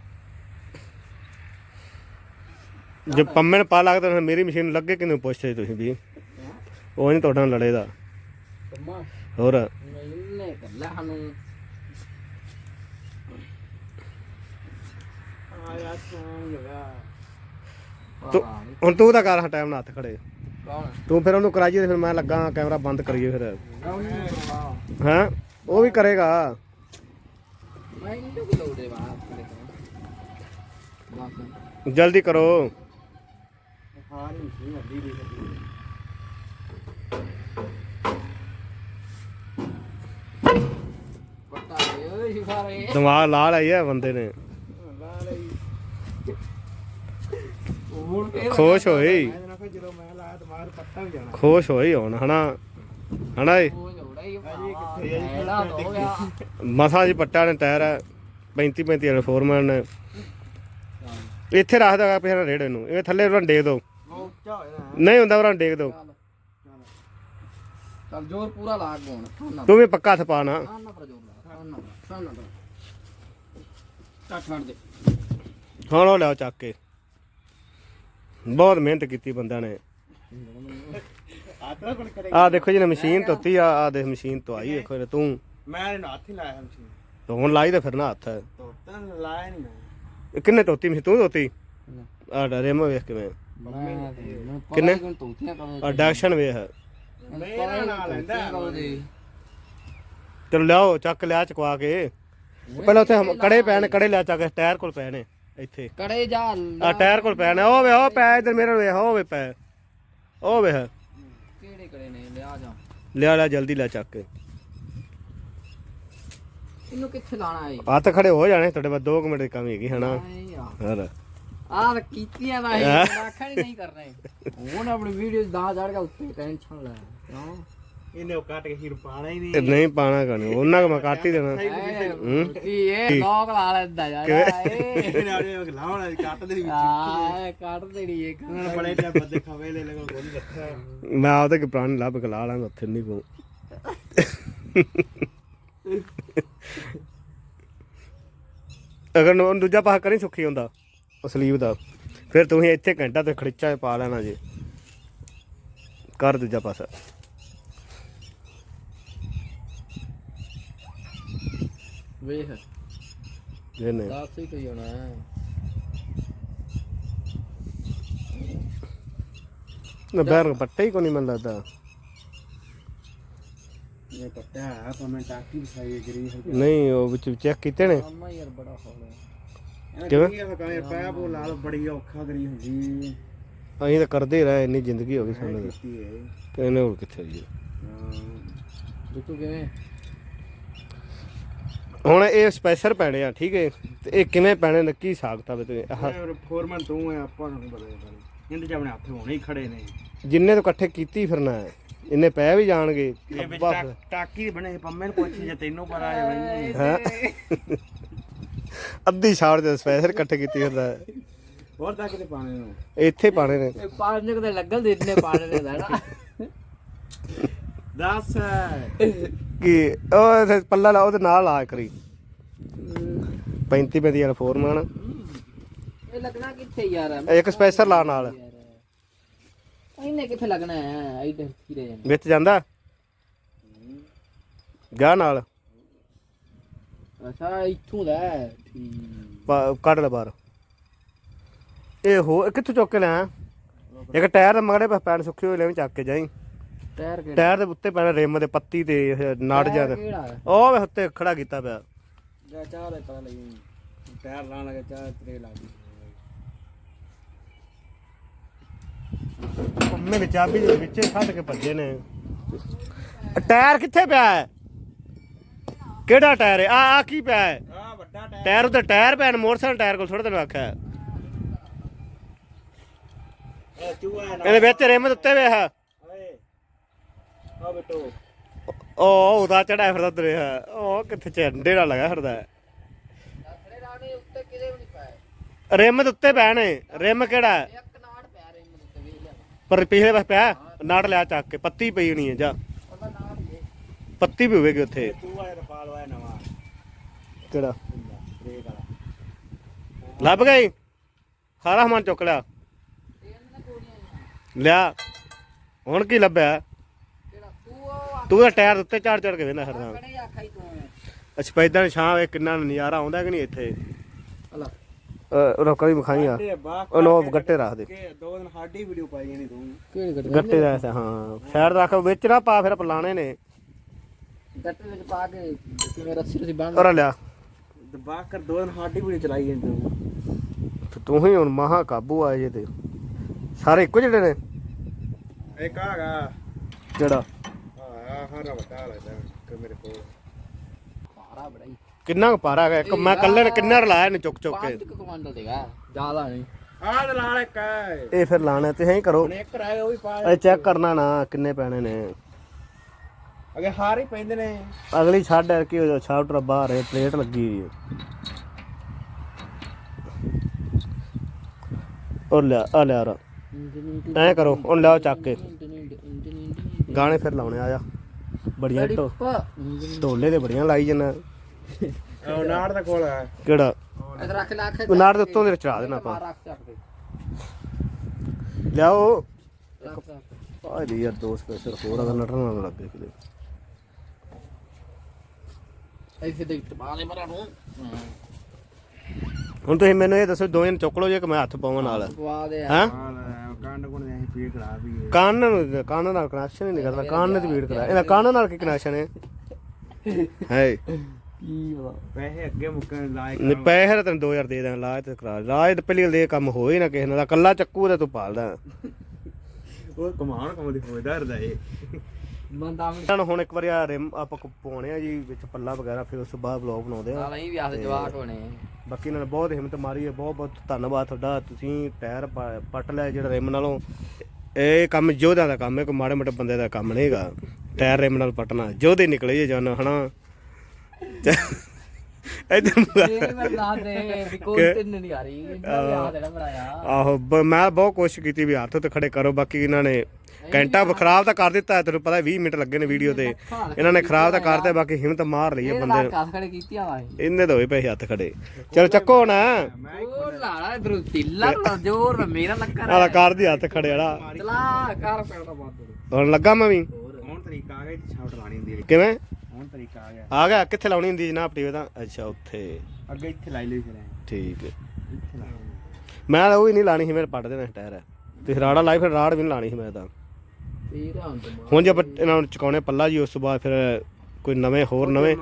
ਜੇ ਪੰਮੇ ਨੂੰ ਪਾ ਲੱਗਦਾ ਮੇਰੀ ਮਸ਼ੀਨ ਲੱਗੇ ਕਿਨੂੰ ਪੁੱਛਦੇ ਤੁਸੀਂ ਵੀ? ਉਹ ਨਹੀਂ ਤੁਹਾਡਾ ਲੜੇਦਾ। ਹੋਰ? ਮੈਨੇ ਕੱਲਾ ਸਾਨੂੰ ਆ ਯਾਰ ਸੌਂ ਤੂੰ ਹੁਣ ਤੂੰ ਤਾਂ ਕਰ ਟਾਈਮ ਨਾਲ ਹੱਥ ਖੜੇ। ਕੌਣ ਤੂੰ ਫਿਰ ਉਹਨੂੰ ਕਰਾਈਏ ਤੇ ਫਿਰ ਮੈਂ ਲੱਗਾ ਕੈਮਰਾ ਬੰਦ ਕਰੀਏ ਫਿਰ। ਕੌਣ ਹਾਂ? ਉਹ ਵੀ ਕਰੇਗਾ। ਮੈਂ ਇਹਨੂੰ ਲੋੜੇ ਬਾਹਰ ਜਲਦੀ ਕਰੋ। ਹਾਂ ਨਹੀਂ ਸੀ ਅੱਡੀ ਦੀ ਨਹੀਂ ਓਏ ਸ਼ਿਫਾਰੇ ਦਿਮਾਗ ਲਾ ਲਿਆ ਬੰਦੇ ਨੇ। ਲਾ ਲਈ ਹੁਣ ਫੇਰ ਖੁਸ਼ ਹੋਈ। ਮੈਂ ਨਾ ਜਦੋਂ ਮੈਂ ਲਾਇਆ ਦਿਮਾਗ ਪੱਟਾ ਵੀ ਜਾਣਾ ਖੁਸ਼ ਹੋਈ ਹੁਣ ਹਨਾ? ਹਨਾ ਹੀ ਹੋ ਗਿਆ ਮਸਾਂ ਜੀ ਪੱਟਾ ਨੇ ਟਾਇਰ 35 35 ਵਾਲੇ ਫੋਰਮੈਨ ਨੇ। ਇੱਥੇ ਰੱਖ ਦਗਾ ਪਿਆ ਰੇੜੇ ਨੂੰ। ਇਹ ਥੱਲੇ ਡੇਗ ਦੋ। ਹੋ ਨਹੀਂ ਹੁੰਦਾ ਉਹਨਾਂ ਡੇਗ ਦੋ। ਚੱਲ ਜੋਰ ਪੂਰਾ ਲਾ ਨਾ ਤੂੰ ਵੀ ਪੱਕਾ ਹੱਥ ਪਾ ਨਾ ਨਾ ਪਰ ਜੋਰ ਲਾ ਨਾ ਨਾ ਨਾ ਟੱਟ ਦੇ। ਹੁਣ ਉਹ ਲਿਆਓ ਚੱਕ ਕੇ। ਬਹੁਤ ਮਿਹਨਤ ਕੀਤੀ ਬੰਦਿਆਂ ਨੇ। ਆਤਰਾ ਕੋਲ ਕਰੇ ਆਹ ਦੇਖੋ ਜੀ ਮਸ਼ੀਨ ਧੋਤੀ ਆ ਆ ਦੇਖ ਮਸ਼ੀਨ ਤੋਂ ਆਈ ਦੇਖੋ ਇਹ ਤੂੰ। ਮੈਂ ਇਹਨੂੰ ਹੱਥ ਹੀ ਲਾਇਆ ਮਸ਼ੀਨ। ਤੇ ਹੁਣ ਲਾਈ ਤਾਂ ਫਿਰ ਨਾ ਹੱਥ। ਤੋਂ ਤਾਂ ਲਾਇਆ ਨਹੀਂ ਮੈਂ। ਇਹ ਕਿੰਨੇ ਧੋਤੀ ਮਸ਼ੀਨ? ਤੂੰ ਧੋਤੀ? ਆ ਡਰੇ ਮੈਂ ਵੇਖ ਕਿਵੇਂ। ਕਿੰਨੇ? ਕਿੰਨੇ? ਕਦੋਂ ਆ ਡੈਕਸ਼ਨ ਵੇਖ। ਮੇਰਾ ਨਾਲ ਲੈਂਦਾ। ਦੇ? ਚਲੋ ਲਿਆਓ ਚੱਕ ਲਿਆ ਚਕਵਾ ਕੇ। ਪਹਿਲਾਂ ਉੱਥੇ ਹਮ- ਕੜੇ ਪੈਣ ਕੜੇ ਲਿਆ ਚੱਕ ਟਾਇਰ ਕੋਲ ਨੇ ਇੱਥੇ। ਕੜੇ ਜਾ ਆ ਟਾਇਰ ਕੋਲ ਨੇ ਉਹ ਵੇ ਉਹ ਪੈ ਇਧਰ ਮੇਰੇ ਵੇ ਉਹ ਵੇ ਪੈ। ਉਹ ਵੇ। ਕਿਹੜੇ ਕੜੇ ਨੇ? ਲਿਆ ਜਾ। ਲਿਆ ਲਿਆ ਜਲਦੀ ਲਿਆ ਚੱਕ ਕੇ। ਇਹਨੂੰ ਕਿੱਥੇ ਲਾਣਾ ਏ? ਹੱਥ ਖੜੇ ਹੋ ਜਾਣੇ ਤੁਹਾਡੇ ਬਾਅਦ 2 ਮਿੰਟ ਦੀ ਕਮੀ ਹੈਗੀ ਹਨਾ? ਨਹੀਂ ਆ ਹੋਰ। ਆਹ ਕੀਤੀਆਂ ਨਾ ਇਹ ਆਖਣ ਹੀ ਨਹੀਂ ਕਰਨੇ। ਹੁਣ ਆਪਣੀ ਵੀਡੀਓ ਦਾ ਚੜ ਉੱਤੇ ਟੈਨਸ਼ਨ ਲੈ। ਕਿਉਂ? ਇਹਨੇ ਉਹ ਕੱਟ ਕੇ ਹੀਰ ਪਾਣਾ ਹੀ ਇਹ ਨਹੀਂ। ਪਾਣਾ ਕਣੀ ਉਹਨਾਂ ਕੋ ਮੈਂ ਕੱਟ ਹੀ ਦੇਣਾ। ਇਹ ਕੀ? ਇਹ ਲੋਕ ਲਾ ਲੈਂਦਾ ਯਾਰ। ਇਹ ਇਹਨੇ ਆੜੇ ਉਹ ਲਾਉਣਾ ਕੱਟ ਦੇ ਵਿੱਚ। ਆ ਕੱਢ ਦੇਣੀ ਇਹ ਉਹਨਾਂ ਨੇ ਬੜੇ ਟਾਈਮ ਬੰਦੇ ਖਵੇ ਲੈ ਲਗਾ ਕੋਈ ਰੱਖਿਆ। ਮੈਂ ਆਪਦੇ ਕਿ ਪ੍ਰਾਣ ਲੱਭ ਕੇ ਲਾ ਲਾਂਗਾ ਉੱਥੇ ਨਹੀਂ ਪਊ ਅਗਰ ਨੂੰ ਦੂਜਾ ਪਾਸ ਕਰੀ ਸੁੱਖੀ ਹੁੰਦਾ ਉਹ ਸਲੀਵ ਦਾ। ਫਿਰ ਤੁਸੀਂ ਇੱਥੇ ਘੰਟਾ ਤੇ ਖੜਿੱਚਾ ਪਾ ਲੈਣਾ ਜੀ। ਕਰ ਦੂਜਾ ਪਾਸਾ। ਵੇਖ। ਨਹੀਂ ਦੱਸ ਹੀ ਕੋਈ ਹੋਣਾ ਨਾ ਬੈਰ ਪੱਟੇ ਹੀ ਕੋਈ ਨਹੀਂ ਮੈਨੂੰ ਲੱਗਦਾ। ਇਹ ਪੱਟਿਆ ਹੈ ਪਰ ਮੈਂ ਟਾਕੀ ਵਿਛਾਈ ਗਰੀ ਹੈ ਨਹੀਂ ਉਹ ਵਿੱਚ ਚੈੱਕ ਕੀਤੇ ਨੇ। ਮਾਮਾ ਯਾਰ ਬੜਾ ਹੌਲ ਕਿਵੇਂ? ਕਿਵੇਂ ਇਹ ਕਹਾਂ ਪੈਪ ਉਹ ਲਾਲ ਬੜੀ ਔਖਾ ਕਰੀ ਹੁੰਦੀ ਅਸੀਂ ਤਾਂ ਕਰਦੇ ਹੀ ਰਹੇ ਇੰਨੀ ਜ਼ਿੰਦਗੀ ਹੋ ਗਈ ਸਾਨੂੰ ਤੇ। ਇਹਨੇ ਹੋਰ ਕਿੱਥੇ ਜੀ ਹਾਂ। ਬਿੱਟੂ ਕਿਵੇਂ? ਹੁਣ ਇਹ ਸਪੈਸ਼ਲ ਪੈਣੇ ਆ ਠੀਕ ਹੈ? ਤੇ ਇਹ ਕਿਵੇਂ ਪੈਣੇ ਨੇ ਕੀ ਸਾਖਤਾ ਵੇ ਤੇ ਆਹ। ਫੋਰਮਨ ਤੂੰ ਹੈ ਆਪਾਂ ਨੂੰ ਪਤਾ ਬਾਰੇ ਇਹਦੇ ਚ ਆਪਣੇ ਹੱਥ ਹੋਣੇ ਹੀ ਖੜੇ ਨੇ। ਜਿੰਨੇ ਤੋਂ ਇਕੱਠੇ ਕੀਤੀ ਫਿਰਨਾ ਹੈ ਇੰਨੇ ਪੈ ਵੀ ਜਾਣਗੇ। ਇਹ ਵਿੱਚ ਟਾਕੀ ਬਣੇ ਪੰਮੇ ਨੂੰ ਪੁੱਛ ਜੇ ਤੈਨੂੰ ਪਤਾ ਹੈ ਹੈ? ਅੱਧੀ ਛਾੜ ਦੇ ਸਪੈਸ਼ਲ ਇਕੱਠੇ ਕੀਤੀ ਫਿਰਦਾ ਹੈ। ਹੋਰ ਤਾਂ ਕਿਤੇ ਪਾਣੇ ਨੂੰ? ਇੱਥੇ ਪਾਣੇ ਨੇ। ਪਾਣੀ ਕਿਤੇ ਲੱਗਲ ਦੇ ਇੰਨੇ ਪਾਣੀ ਦੇ ਨਾ ਦੱਸ। ਕਿ ਉਹ ਇੱਥੇ ਪੱਲਾ ਲਾ ਉਹਦੇ ਨਾਲ ਆ ਕਰੀ 35 ਪੈਂਤੀ ਵਾਲਾ ਫੋਰਮਾਨ ਇਹ ਲੱਗਣਾ ਕਿੱਥੇ ਯਾਰ? ਇੱਕ ਸਪੈਸ਼ਲ ਲਾ ਨਾਲ। ਇਹਨੇ ਕਿੱਥੇ ਲੱਗਣਾ ਹੈ? ਇੱਧਰ ਕੀ ਰਹਿ ਜਾਣਾ। ਵਿੱਚ ਜਾਂਦਾ? ਗਾ ਨਾਲ। ਅੱਛਾ ਇੱਥੋਂ। ਠੀਕ। ਪਾ- ਕੱਢ ਲੈ ਬਾਹਰ। ਇਹ ਹੋ ਕਿੱਥੋਂ ਚੁੱਕ ਕੇ ਲਿਆ ਇੱਕ ਟਾਇਰ ਮਗੜੇ ਪੈਣ ਸੁੱਖੇ ਹੋਏ ਲੈ ਵੀ ਚੱਕ ਕੇ ਜਾਈ। ਟਾਇਰ ਕਿਹੜਾ? ਟਾਇਰ ਦੇ ਉੱਤੇ ਪੈਣਾ ਰਿਮ ਦੇ ਪੱਤੀ ਤੇ ਇਹ ਨਾੜ ਜਾ? ਉਹ ਵੇ ਉੱਤੇ ਖੜਾ ਕੀਤਾ ਪਿਆ। ਜਾ ਚਾਹ ਲੈ ਪਤਾ ਲਈ। ਟਾਇਰ ਲਾਣ ਲੱਗੇ ਚਾਹ ਤੇਰੇ ਲਾ ਦੀ ਮੇਰੇ ਚਾਬੀ ਦੇ ਵਿੱਚ ਛੱਡ ਕੇ ਭੱਜੇ ਨੇ। ਟਾਇਰ ਕਿੱਥੇ ਪਿਆ ਹੈ? ਕਿਹੜਾ ਟਾਇਰ ਹੈ? ਆ ਆ ਕੀ ਪਿਆ ਹੈ? ਆ ਵੱਡਾ ਟਾਇਰ। ਟਾਇਰ ਉੱਤੇ ਟਾਇਰ ਪੈਣ ਮੋਟਰਸਾਈਕਲ ਟਾਇਰ ਕੋਲ ਥੋੜਾ ਤੈਨੂੰ ਆਖਿਆ। ਹੈ। ਇਹ ਚੂਹਾ ਹੈ ਨਾ। ਇਹਦੇ ਵਿੱਚ ਰਿਮ ਦੇ ਉੱਤੇ ਵੇਖ ਆ ਬੇਟੋ ਉਹ ਉਹਦਾ ਚੜਾਇਆ ਫਿਰਦਾ ਤੇਰੇ ਉਹ ਕਿੱਥੇ ਝੰਡੇ ਨਾਲ ਲਗਾ ਫਿਰਦਾ ਹੈ। ਅਸਰੇ ਰਾਣੇ ਉੱਤੇ ਕਿਤੇ ਵੀ ਨਹੀਂ ਪਾਇਆ। ਰਿਮ ਦੇ ਉੱਤੇ ਪੈਣੇ ਰਿਮ ਕਿਹੜਾ ਹੈ? ਇੱਕ ਨਾੜ ਪਿਆ ਰੇ ਮੇਰੇ ਉੱਤੇ ਵੇਖ ਲਿਆ ਪਰ ਪਿਛਲੇ ਪਾਸੇ ਪਿਆ ਨਾੜ ਲਿਆ ਚੱਕ ਕੇ ਪੱਤੀ ਪਈ ਹੋਣੀ ਹੈ ਜਾ। ਪੱਤੀ ਵੀ ਹੋਵੇਗੀ ਉੱਥੇ। ਰਪਾਲ ਨਵਾਂ। ਕਿਹੜਾ? ਲੱਭ ਗਈ? ਸਾਰਾ ਸਮਾਨ ਚੁੱਕ ਲਿਆ। ਲਿਆ। ਹੁਣ ਕੀ ਲੱਭਿਆ? ਤੂੰ ਤੂੰ ਤਾਂ ਟਾਇਰ ਦੇ ਉੱਤੇ ਚੜ ਚੜ ਕੇ ਵੇਂਦਾ ਫਿਰਦਾ। ਆਕੜੇ ਆਖਾਈ ਤੂੰ ਅਸਪੈਦਾਂ ਛਾਂ ਵੇ ਕਿੰਨਾ ਨਜ਼ਾਰਾ ਆਉਂਦਾ ਕਿ ਨਹੀਂ ਇੱਥੇ? ਹਲਾ। ਰੋਕਾ ਵੀ ਮਖਾਈ ਆ। ਤੇ ਉਹ ਨੋ ਗੱਟੇ ਰੱਖ ਦੇ ਕੇ ਦੋ ਦਿਨ ਸਾਡੀ ਵੀਡੀਓ ਪਾਈ ਨਹੀਂ ਤੂੰ। ਕਿਹੜੇ ਗੱਟੇ? ਦਾ ਐਸਾ ਹਾਂ। ਸਾਈਡ ਰੱਖ ਵਿੱਚ ਨਾ ਪਾ ਫਿਰ ਪਲਾਣੇ ਨੇ। ਗੱਟੇ ਵਿੱਚ ਪਾ ਕੇ ਕਿਵੇਂ ਰੱਸੀ ਰੱਸੀ ਬੰਨ ਔਰ ਲਿਆ। ਤੇ ਬਾਕ ਕਰ ਦੋ ਦਿਨ ਸਾਡੀ ਵੀਡੀਓ ਚਲਾਈ ਨਹੀਂ ਤੂੰ। ਤੇ ਤੂੰ ਹੀ ਹੁਣ ਮਹਾ ਕਾਬੂ ਆਏ ਜੇ ਤੇ। ਸਾਰੇ ਇੱਕੋ ਜਿਹੇ ਨੇ? ਇੱਕ ਆਗਾ ਜਿਹੜਾ? ਹਰਾ ਵੱਡਾ ਲੱਗਦਾ ਕਿ ਮੇਰੇ ਕੋਲ। ਪਾਰਾ ਬੜਾ ਹੀ ਕਿੰਨਾ ਕੁ ਪਾਰਾ ਹੈਗਾ? ਇੱਕ ਮੈਂ ਕੱਲੇ ਨੇ ਕਿੰਨਾ ਰਲਾਇਆ ਨੇ ਚੁੱਕ ਚੁੱਕ ਕੇ? ਪੰਜ ਕੁ ਕੁਆਂਟਲ ਦੇਗਾ ਜ਼ਿਆਦਾ ਨਹੀਂ ਆਹ ਤੇ ਲਾਲ ਇੱਕ ਹੈ। ਇਹ ਫਿਰ ਲਾਣਾ ਤੇ ਹੀ ਕਰੋ। ਹੁਣ ਇੱਕ ਰਹਿ ਗਿਆ ਉਹ ਵੀ ਪਾ ਇਹ ਚੈੱਕ ਕਰਨਾ ਨਾ ਕਿੰਨੇ ਪੈਣੇ ਨੇ। ਅਗੇ ਹਾਰ ਹੀ ਪੈਂਦੇ ਨੇ। ਅਗਲੀ ਛੱਡ ਹੈ ਕਿ ਉਹ ਛਾਵਟਰ ਬਾਹਰ ਹੈ ਪਲੇਟ ਲੱਗੀ ਹੋਈ ਹੈ। ਉਹ ਲੈ ਆ ਲੈ ਆ ਐ ਕਰੋ ਹੁਣ ਲਿਆਓ ਚੱਕ ਕੇ। ਗਾਣੇ ਫਿਰ ਲਾਉਣੇ ਆ ਜਾ। ਬੜੀਆਂ ਢੋ ਢੋਲੇ ਤੇ ਬੜੀਆਂ ਲਾਈ ਜਨਾ। ਉਹ ਨਾੜ ਦਾ ਕੋਲ ਹੈ ਕਿਹੜਾ? ਇਧਰ ਰੱਖ ਲੈ ਉਹ ਨਾੜ ਦੇ ਉੱਤੋਂ ਦੇ ਚੜਾ ਦੇਣਾ ਆਪਾਂ। ਰੱਖ ਚੱਕ ਦੇ ਲਿਆਓ। ਰੱਖ ਰੱਖ ਆ ਦੀ ਯਾਰ ਦੋ ਸਪੈਸ਼ਲ ਹੋਰ ਅਗਰ ਨਟਣ ਨਾਲ ਲੱਗੇ ਕਿਤੇ। ਐਸੇ ਦੇ ਟਮਾਲੇ ਮਰਾ ਨੂੰ। ਹੁਣ ਤੁਸੀਂ ਮੈਨੂੰ ਇਹ ਦੱਸੋ ਦੋ ਜਣ ਚੁੱਕ ਲਓ ਜੇ ਕਿ ਮੈਂ ਹੱਥ ਪਾਵਾਂ ਨਾਲ ਪਵਾ ਦੇ ਹੈਂ? ਕੰਡ ਕੋਣ ਅਸੀਂ ਪੀੜ ਖੜਾ ਵੀ ਕੰਨ ਨੂੰ ਕੰਨ ਨਾਲ ਕਨੈਕਸ਼ਨ ਹੀ ਨਹੀਂ ਕਰਦਾ ਕੰਨ ਤੇ ਵੀੜ ਕਰਾ। ਇਹਦਾ ਕੰਨ ਨਾਲ ਕੀ ਕਨੈਕਸ਼ਨ ਹੈ? ਹੈ ਕੀ ਪੈਸੇ ਅੱਗੇ ਮੁੱਕਣ ਲਾਇਕ ਨਹੀਂ ਪੈਸੇ ਤਾਂ ਤੈਨੂੰ 2000 ਦੇ ਦਾਂ ਲਾਜ ਤੇ ਕਰਾ। ਲਾਜ ਤੇ ਪਹਿਲੀ ਗੱਲ ਇਹ ਕੰਮ ਹੋਏ ਨਾ ਕਿਸੇ ਨਾਲ। ਕੱਲਾ ਚੱਕੂ ਤੇ ਤੂੰ ਪਾਲਦਾ। ਉਹ ਕਮਾਉਣ ਕਮਾਉਂਦੇ ਹੋਇਦਾ ਰਦਾ ਇਹ। ਬੰਦਾ ਵੀ ਇਹਨਾਂ ਨੂੰ ਹੁਣ ਇੱਕ ਵਾਰੀ ਆ ਰਿਮ ਆਪਾਂ ਕੋ ਪਾਉਣੇ ਆ ਜੀ ਵਿੱਚ ਪੱਲਾ ਵਗੈਰਾ ਫਿਰ ਉਸ ਤੋਂ ਬਾਅਦ ਵਲੌਗ ਬਣਾਉਂਦੇ ਆ। ਨਾਲ ਹੀ ਵਿਆਹ ਦੇ ਜਵਾਕ ਹੋਣੇ ਬਾਕੀ ਇਹਨਾਂ ਨੇ ਬਹੁਤ ਹਿੰਮਤ ਮਾਰੀ ਹੈ ਬਹੁਤ ਬਹੁਤ ਧੰਨਵਾਦ ਤੁਹਾਡਾ। ਤੁਸੀਂ ਟਾਇਰ ਪ- ਪੱਟ ਲਿਆ ਜਿਹੜਾ ਰਿਮ ਨਾਲੋਂ। ਇਹ ਕੰਮ ਯੋਧਿਆਂ ਦਾ ਕੰਮ ਹੈ ਕੋਈ ਮਾੜੇ ਮੋਟੇ ਬੰਦੇ ਦਾ ਕੰਮ ਨਹੀਂ ਹੈਗਾ ਟਾਇਰ ਰਿਮ ਨਾਲ ਪਟਣਾ ਯੋਧੇ ਨਿਕਲੇ ਜੇ ਜਨ ਹਨਾ? ਇਧਰ ਇਹ ਮੈਂ ਲਾ ਦੇ ਵੀ ਕੋਈ ਤਿੰਨ ਨਹੀਂ ਆ ਰਹੀ ਇਹਦਾ ਵਿਆਹ ਦੇਣਾ ਬਣਾਇਆ। ਆਹੋ ਬ- ਮੈਂ ਬਹੁਤ ਕੋਸ਼ਿਸ਼ ਕੀਤੀ ਵੀ ਹੱਥ ਤੇ ਖੜੇ ਕਰੋ ਬਾਕੀ ਇਹਨਾਂ ਨੇ ਘੰਟਾ ਖਰਾਬ ਤਾਂ ਕਰ ਦਿੱਤਾ ਤੈਨੂੰ ਪਤਾ 20 ਮਿੰਟ ਲੱਗੇ ਨੇ ਵੀਡੀਓ ਤੇ। ਇਹਨਾਂ ਨੇ ਖਰਾਬ ਤਾਂ ਕਰਤੇ ਬਾਕੀ ਹਿੰਮਤ ਮਾਰ ਲਈ ਹੈ ਇਹ ਬੰਦੇ ਤਾਂ ਕਾਸ ਖੜੇ ਕੀਤੀਆਂ ਵਾ ਇਹ। ਇਹਨੇ ਤਾਂ ਹੋਏ ਪਏ ਹੱਥ ਖੜੇ। ਚਲ ਚੱਕੋ ਨਾ ਉਹ ਲਾੜਾ ਇਧਰ ਤਿੱਲਾ ਲਾ ਜੋਰ ਮੇਰਾ ਲੱਗਾ ਆਲਾ ਕਰਦੀ ਹੱਥ ਖੜੇ ਵਾਲਾ। ਚਲਾ ਕਰ ਪੈਣਾ ਬੰਦ ਹੁਣ ਲੱਗਾ ਮੈਂ ਵੀ। ਹੁਣ ਤਰੀਕਾ ਆ ਗਿਆ ਛਾਟ ਲਾਣੀ ਹੁੰਦੀ ਹੈ ਕਿਵੇਂ? ਹੁਣ ਤਰੀਕਾ ਆ ਗਿਆ। ਆ ਗਿਆ ਕਿੱਥੇ ਲਾਉਣੀ ਹੁੰਦੀ ਜਨਾਬ ਟੀਵੇ ਤਾਂ? ਅੱਛਾ ਉੱਥੇ। ਅੱਗੇ ਇੱਥੇ ਲਾਈ ਲਈ ਫਿਰ। ਠੀਕ ਹੈ। ਮੈਂ ਤਾਂ ਉਹ ਹੀ ਨਹੀਂ ਲਾਣੀ ਸੀ ਮੇਰੇ ਪੱਟ ਦੇਣਾ ਟਾਇਰ। ਤੇ ਰਾੜਾ ਲਾਈ ਫਿਰ ਰਾੜ ਵੀ ਨਹੀਂ ਲਾਣੀ ਸੀ ਮੈਂ ਤਾਂ। ਹੁਣ ਜੇ ਆਪਾਂ ਇਹਨਾਂ ਨੂੰ ਚੁਕਾਉਣੇ ਪੱਲਾ ਜੀ ਉਸ ਤੋਂ ਬਾਅਦ ਫਿਰ ਕੋਈ ਨਵੇਂ ਹੋਰ ਨਵੇਂ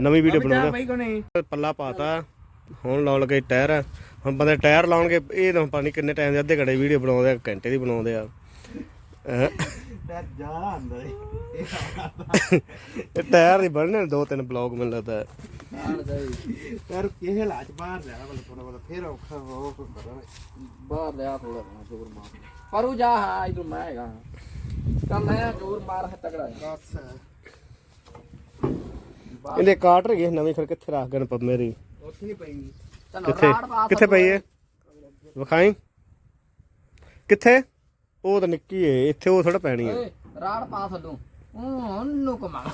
ਨਵੀਂ ਵੀਡੀਓ ਕੋਨੇ। ਪੱਲਾ ਪਾਤਾ ਹੁਣ ਲਾਉਣ ਲੱਗੇ ਟਾਇਰ। ਹੁਣ ਬੰਦੇ ਟਾਇਰ ਲਾਉਣਗੇ ਇਹ ਤਾਂ ਪਤਾ ਨਹੀਂ ਕਿੰਨੇ ਟਾਈਮ ਦੇ ਅੱਧੇ ਘੰਟੇ ਵੀਡੀਓ ਬਣਾਉਂਦੇ ਆ ਘੰਟੇ ਦੀ ਬਣਾਉਂਦੇ ਆ। ਟਾਇਰ ਦੀ ਬਣਨੇ ਦੋ ਤਿੰਨ ਬਲੌਗ ਮੈਨੂੰ ਲੱਗਦਾ। ਹੈ। ਨਾਲ ਦਾ ਹੀ। ਯਾਰ ਇਹ ਲਾਜ ਬਾਹਰ ਲੈਣਾ ਬਲ ਥੋੜਾ ਬਹੁਤਾ ਫਿਰ ਔਖਾ ਹੋ ਕੋ ਕਰਨਾ ਬਾਹਰ ਲਿਆ ਥੋੜਾ ਨਾ ਜੋਰ ਮਾਰ। ਪਰੂ ਜਾ ਹਾਂ ਇਧਰ ਮੈਂ ਹੈਗਾ। ਚੱਲ ਲੈ ਜੋਰ ਮਾਰ ਹੈ। ਤਗੜਾ ਬਸ। ਇਹਦੇ ਕਾਟ ਰਹੀ ਨਵੀਂ ਫਿਰ ਕਿੱਥੇ ਰੱਖ ਗਏ ਨੇ ਪ- ਮੇਰੀ? ਉੱਥੇ ਹੀ ਪਈ। ਚਲੋ ਕਿੱਥੇ ਕਿੱਥੇ ਪਈ ਹੈ? ਵਿਖਾਈ। ਕਿੱਥੇ? ਉਹ ਤਾਂ ਨਿੱਕੀ ਏ ਇੱਥੇ ਉਹ ਥੋੜਾ ਪੈਣੀ ਹੈ। ਓਏ ਰਾੜ ਪਾ ਛੱਡੂ ਉਹਨੂੰ ਕਮਾ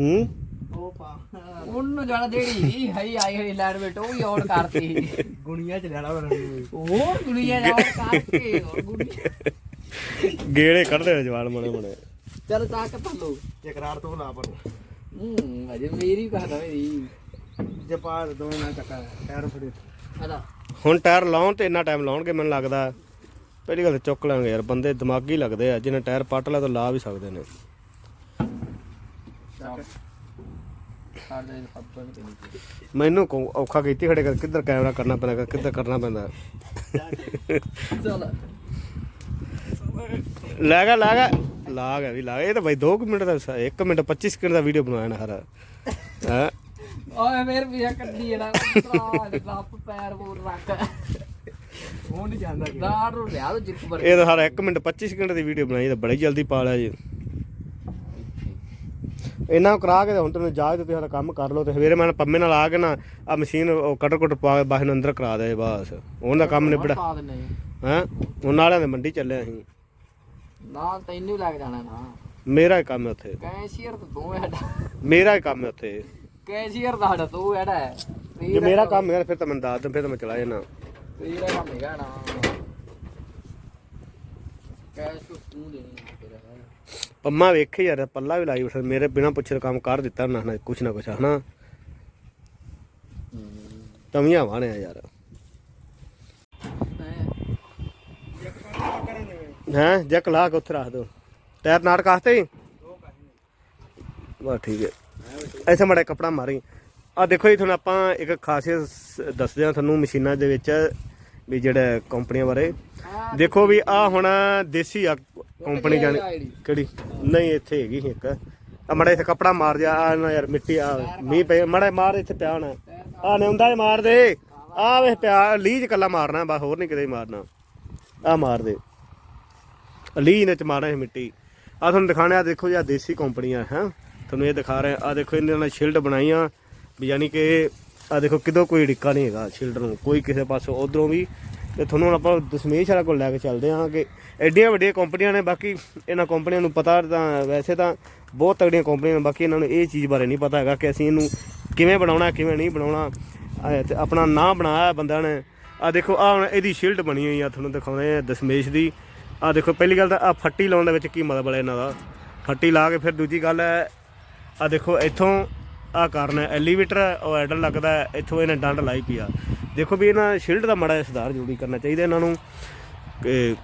ਹੂੰ? ਉਹ ਪਾ। ਉਹਨੂੰ ਜਾਣਾ ਜਿਹੜੀ ਹਈ ਆਈ ਹੋਈ ਲੈਂਡ ਵਿੱਚ ਉਹ ਹੀ ਆਨ ਕਰਤੀ। ਗੁਣੀਆਂ ਚ ਲੈਣਾ ਬਣਾਉਣੀ ਹੋਰ ਦੁਨੀਆ ਜਾ ਕਰਕੇ ਹੋਰ ਗੁੱਡੀ ਗੇੜੇ ਕੱਢਦੇ ਨੇ ਜਵਾਲ ਮਣੇ ਮਣੇ ਚੱਲ ਚੱਕ ਪੱਲੋ ਇਕਰਾਰ ਤੋਂ ਲਾ ਪਰ ਹੂੰ ਅਜੇ ਮੇਰੀ ਕਹਦਾ ਮੇਰੀ ਜੇ ਪਾ ਦੋ ਨਾ ਟੱਕਾ ਟਾਇਰ ਫੜੀ ਆਦਾ ਹੁਣ ਟਾਇਰ ਲਾਉਣ ਤੇ ਇੰਨਾ ਟਾਈਮ ਲਾਉਣਗੇ ਮੈਨੂੰ ਲੱਗਦਾ। ਪਹਿਲੀ ਗੱਲ ਤਾਂ ਚੁੱਕ ਲਾਂਗੇ ਯਾਰ ਬੰਦੇ ਦਿਮਾਗੀ ਲੱਗਦੇ ਆ ਜਿਹਨੇ ਟਾਇਰ ਪੱਟ ਲਿਆ ਤਾਂ ਲਾ ਵੀ ਸਕਦੇ ਨੇ। ਤੇ ਮੈਨੂੰ ਕਹੂੰ ਔਖਾ ਕੀਤੀ ਖੜੇ ਕਰ ਕਿੱਧਰ ਕੈਮਰਾ ਕਰਨਾ ਪੈਂਦਾ ਕਿੱਧਰ ਕਰਨਾ ਪੈਂਦਾ। ਚੱਲ। ਲੈ ਗਿਆ ਲੈ ਗਿਆ। ਲਾ ਗਿਆ ਵੀ ਲਾ ਗਿਆ ਇਹ ਤਾਂ ਬਾਈ 2 ਮਿੰਟ ਦਾ 1 ਮਿੰਟ 25 ਸਕਿੰਟ ਦਾ ਵੀਡੀਓ ਬਣਾਇਆ ਨਾ ਹਰਾ। ਹੈ? ਓਏ ਮੇਰ ਵੀ ਕੱਢੀ ਜਣਾ। ਲੱਪ ਪੈਰ ਪੂਰ ਰੱਖ। ਉਹ ਨਹੀਂ ਜਾਂਦਾ ਕਿ ਦਾੜ ਨੂੰ ਲਿਆ ਤੂੰ ਜਿੱਤ ਵਰ ਇਹ ਤਾਂ ਹਰਾ 1 ਮਿੰਟ 25 ਸਕਿੰਟ ਦੀ ਵੀਡੀਓ ਬਣਾਈ ਤਾਂ ਬੜੀ ਜਲਦੀ ਪਾ ਲਿਆ ਜੀ। ਇਹਨਾਂ ਨੂੰ ਕਰਾ ਕੇ ਤੇ ਹੁਣ ਤੈਨੂੰ ਜਾ ਤੇ ਸਾਡਾ ਕੰਮ ਕਰ ਲਓ ਤੇ ਸਵੇਰੇ ਮੈਂ ਪੰਮੇ ਨਾਲ ਆ ਕੇ ਨਾ ਆ ਮਸ਼ੀਨ ਉਹ ਕਟਰ ਕੁਟਰ ਪਾ ਕੇ ਬਾਹਰ ਨੂੰ ਅੰਦਰ ਕਰਾ ਦੇ ਬਸ। ਉਹਨਾਂ ਦਾ ਕੰਮ ਨਿਬੜਾ ਹੈ? ਉਹ ਨਾਲਿਆਂ ਦੇ ਮੰਡੀ ਚੱਲੇ ਅਸੀਂ। ਨਾਲ ਤੈਨੂੰ ਲੱਗ ਜਾਣਾ ਨਾ। ਮੇਰਾ ਹੀ ਕੰਮ ਹੈ ਉੱਥੇ। ਕੈਸ਼ੀਅਰ ਤਾਂ ਤੂੰ ਸਾਡਾ ਮੇਰਾ ਹੀ ਕੰਮ ਹੈ ਉੱਥੇ। ਕੈਸ਼ੀਅਰ ਦਾ ਸਾਡਾ ਤੂੰ ਹੈੜਾ ਹੈ ਜੇ ਮੇਰਾ ਕੰਮ ਹੈ ਫਿਰ ਤਾਂ ਮੈਂ ਦੱਸ ਦਿੰ ਫਿਰ ਤਾਂ ਮੈਂ ਚਲਾ ਜਾਣਾ ਤੇਰਾ ਕੰਮ ਹੈਗਾ ਨਾ। ਕੈਸ਼ ਤੂੰ ਤੂੰ ਦੇਣੀ ਆ ਤੇਰਾ ਪੰਮਾ ਵੇਖੇ ਯਾਰ ਪੱਲਾ ਵੀ ਲਾਈ ਬੈਠਾ ਮੇਰੇ ਬਿਨਾ ਪੁੱਛੇ ਕੰਮ ਕਰ ਦਿੱਤਾ ਨਾ ਨਾ ਕੁਛ ਨਾ ਕੁਛ ਹਨਾ? ਤਵੀਆਂ ਵਾਣੇ ਆ ਯਾਰ। ਹੈ, ਜੱਕ ਲਾ ਕੇ ਉੱਥੇ ਰੱਖ ਦਿਓ। ਟਾਇਰ ਨਾਟ ਕਾਸਤੇ ਹੀ? ਬਸ ਠੀਕ ਹੈ। ਐਸੇ ਮੜਾ ਕਪੜਾ ਮਾਰੀ। ਆ ਦੇਖੋ ਜੀ, ਤੁਹਾਨੂੰ ਆਪਾਂ ਇੱਕ ਖਾਸੀਅਤ ਦੱਸਦੇ ਹਾਂ ਤੁਹਾਨੂੰ ਮਸ਼ੀਨਾਂ ਦੇ ਵਿੱਚ ਵੀ ਜਿਹੜੇ ਕੰਪਨੀਆਂ ਬਾਰੇ। ਦੇਖੋ ਵੀ ਆ ਹੁਣ ਦੇਸੀ ਆ ਕੰਪਨੀ ਜਾਣੀ ਕਿਹੜੀ? ਨਹੀਂ, ਇੱਥੇ ਹੈਗੀ ਸੀ ਇੱਕ। ਆ ਮੜਾ ਇੱਥੇ ਕਪੜਾ ਮਾਰ ਜਾ ਆ ਨਾ ਯਾਰ ਮਿੱਟੀ ਆ ਮੀਂਹ ਪਏ, ਮੜਾ ਮਾਰ ਇੱਥੇ ਪਿਆ ਹੋਣਾ। ਆ ਨਿਉਂਦਾ ਹੀ ਮਾਰ ਦੇ। ਆ ਵੇ ਪਿਆ, ਲੀਜ ਕੱਲਾ ਮਾਰਨਾ, ਬਸ ਹੋਰ ਨਹੀਂ ਕਿਤੇ ਮਾਰਨਾ। ਆ ਮਾਰ ਦੇ। ਲੀਜ ਚ ਮਾਰਨਾ ਹੈ ਮਿੱਟੀ। ਆ ਤੁਹਾਨੂੰ ਦਿਖਾਣੇ ਆ ਦੇਖੋ ਜੀ ਆ ਦੇਸੀ ਕੰਪਨੀਆਂ, ਹੈ। ਤੁਹਾਨੂੰ ਇਹ ਦਿਖਾ ਰਹੇ ਆ ਦੇਖੋ ਇਹਨਾਂ ਨੇ ਸ਼ੀਲਡ ਬਣਾਈਆਂ ਵੀ ਯਾਨੀ ਕਿ ਆ ਦੇਖੋ ਕਿਦੋਂ ਕੋਈ ਡਿੱਕਾ ਨਹੀਂ ਹੈਗਾ ਸ਼ੀਲਡ ਨੂੰ, ਕੋਈ ਕਿਸੇ ਪਾਸੋਂ। ਉਧਰੋਂ ਵੀ ਤੇ ਤੁਹਾਨੂੰ ਹੁਣ ਆਪਾਂ ਦਸ਼ਮੇਸ਼ ਵਾਲਾ ਕੋਲ ਲੈ ਕੇ ਚੱਲਦੇ ਹਾਂ ਕਿ ਐਡੀਆਂ ਵੱਡੀਆਂ ਕੰਪਨੀਆਂ ਨੇ, ਬਾਕੀ ਇਹਨਾਂ ਕੰਪਨੀਆਂ ਨੂੰ ਪਤਾ ਤਾਂ ਵੈਸੇ ਤਾਂ ਬਹੁਤ ਤਗੜੀਆਂ ਕੰਪਨੀਆਂ ਨੇ, ਬਾਕੀ ਇਹਨਾਂ ਨੂੰ ਇਹ ਚੀਜ਼ ਬਾਰੇ ਨਹੀਂ ਪਤਾ ਹੈਗਾ ਕਿ ਅਸੀਂ ਇਹਨੂੰ ਕਿਵੇਂ ਬਣਾਉਣਾ, ਕਿਵੇਂ ਨਹੀਂ ਬਣਾਉਣਾ। ਅਹ ਤੇ ਆਪਣਾ ਨਾਂ ਬਣਾਇਆ ਬੰਦਾ ਨੇ। ਆ ਦੇਖੋ ਆ ਹੁਣ ਇਹਦੀ ਸ਼ੀਲਡ ਬਣੀ ਹੋਈ ਆ, ਤੁਹਾਨੂੰ ਦਿਖਾਉਂਦੇ ਆ ਦਸ਼ਮੇਸ਼ ਦੀ। ਆ ਦੇਖੋ, ਪਹਿਲੀ ਗੱਲ ਤਾਂ ਆ ਫੱਟੀ ਲਾਉਣ ਦੇ ਵਿੱਚ ਕੀ ਮਤਲਬ ਹੈ ਇਹਨਾਂ ਦਾ? ਫੱਟੀ ਲਾ ਕੇ ਫਿਰ ਦੂਜੀ ਗੱਲ ਹੈ ਆ ਦੇਖੋ, ਇੱਥੋਂ ਆ ਕਰਨਾ ਐਲੀਵੇਟਰ ਉਹ ਐਡਲ ਲੱਗਦਾ ਇੱਥੋਂ ਇਹਨੇ ਡੰਡ ਲਾਈ ਪਿਆ ਦੇਖੋ ਵੀ ਇਹਨਾਂ ਸ਼ਿਲਡ ਦਾ ਮੜਾ ਸੁਧਾਰ ਜ਼ਰੂਰੀ ਕਰਨਾ ਚਾਹੀਦਾ ਇਹਨਾਂ ਨੂੰ, ਕਿ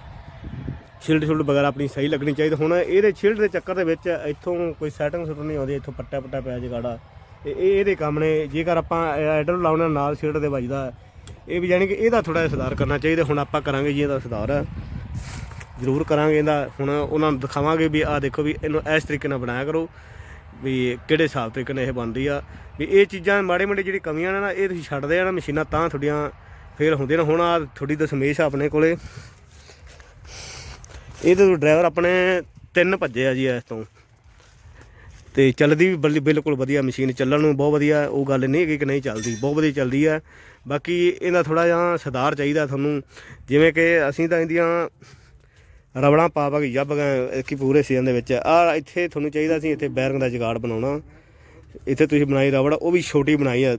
ਸ਼ਿਲਡ ਸ਼ੁਲਡ ਵਗੈਰਾ ਆਪਣੀ ਸਹੀ ਲੱਗਣੀ ਚਾਹੀਦੀ। ਹੁਣ ਇਹਦੇ ਸ਼ਿਲਡ ਦੇ ਚੱਕਰ ਦੇ ਵਿੱਚ ਇੱਥੋਂ ਕੋਈ ਸੈਟਿੰਗ ਸੁਟ ਨਹੀਂ ਆਉਂਦੀ, ਇੱਥੋਂ ਪੱਟਾ ਪੱਟਾ ਪਿਆ ਜਗਾੜਾ। ਤੇ ਇਹ ਇਹਦੇ ਕੰਮ ਨੇ, ਜੇਕਰ ਆਪਾਂ ਐਡਲ ਲਾਉਣਾ ਨਾਲ ਸ਼ਿਲਡ ਦੇ ਵੱਜਦਾ, ਇਹ ਵੀ ਜਾਨੀ ਕਿ ਇਹਦਾ ਥੋੜਾ ਜਿਹਾ ਸੁਧਾਰ ਕਰਨਾ ਚਾਹੀਦਾ, ਹੁਣ ਆਪਾਂ ਕਰਾਂਗੇ ਜੀ ਇਹਦਾ ਸੁਧਾਰ। ਜ਼ਰੂਰ ਕਰਾਂਗੇ ਇਹਦਾ। ਹੁਣ ਉਹਨਾਂ ਨੂੰ ਦਿਖਾਵਾਂਗੇ ਵੀ ਆਹ ਦੇਖੋ ਵੀ ਇਹਨੂੰ ਇਸ ਤਰੀਕੇ ਨਾਲ ਬਣਾਇਆ ਕਰੋ, ਵੀ ਕਿਹੜੇ ਹਿਸਾਬ ਤਰੀਕੇ ਨਾਲ ਇਹ ਬਣਦੀ ਆ। ਵੀ ਇਹ ਚੀਜ਼ਾਂ ਮਾੜੇ ਮਾੜੇ ਜਿਹੜੀ ਕਮੀਆਂ ਨੇ ਨਾ, ਇਹ ਤੁਸੀਂ ਛੱਡਦੇ ਆ ਨਾ, ਮਸ਼ੀਨਾਂ ਤਾਂ ਤੁਹਾਡੀਆਂ ਫੇਲ ਹੁੰਦੀਆਂ ਨੇ। ਹੁਣ ਆ ਤੁਹਾਡੀ ਦਸਮੇਸ਼ ਆ ਆਪਣੇ ਕੋਲੇ। ਇਹਦੇ ਤੋਂ ਡਰਾਈਵਰ ਆਪਣੇ ਤਿੰਨ ਭੱਜੇ ਆ ਜੀ ਇਸ ਤੋਂ। ਤੇ ਚੱਲਦੀ ਵੀ ਬਲੀ- ਬਿਲਕੁਲ ਵਧੀਆ ਮਸ਼ੀਨ ਚੱਲਣ ਨੂੰ, ਬਹੁਤ ਵਧੀਆ। ਉਹ ਗੱਲ ਨਹੀਂ ਹੈਗੀ ਕਿ ਨਹੀਂ ਚੱਲਦੀ, ਬਹੁਤ ਵਧੀਆ ਚੱਲਦੀ ਆ। ਬਾਕੀ ਇਹਦਾ ਥੋੜਾ ਜਿਹਾ ਸੁਧਾਰ ਚਾਹੀਦਾ ਤੁਹਾਨੂੰ। ਜਿਵੇਂ ਕਿ ਅਸੀਂ ਤਾਂ ਇਹਦੀਆਂ ਰਬੜਾਂ ਪਾ ਪਾ ਕੇ ਜੱਬ ਗਏ ਕਿ ਪੂਰੇ ਸੀਜ਼ਨ ਦੇ ਵਿੱਚ। ਆ ਇੱਥੇ ਤੁਹਾਨੂੰ ਚਾਹੀਦਾ ਸੀ ਇੱਥੇ ਬੈਰਿੰਗ ਦਾ ਜਗਾੜ ਬਣਾਉਣਾ। ਇੱਥੇ ਤੁਸੀਂ ਬਣਾਈ ਰਵੜ ਉਹ ਵੀ ਛੋਟੀ ਬਣਾਈ ਆ।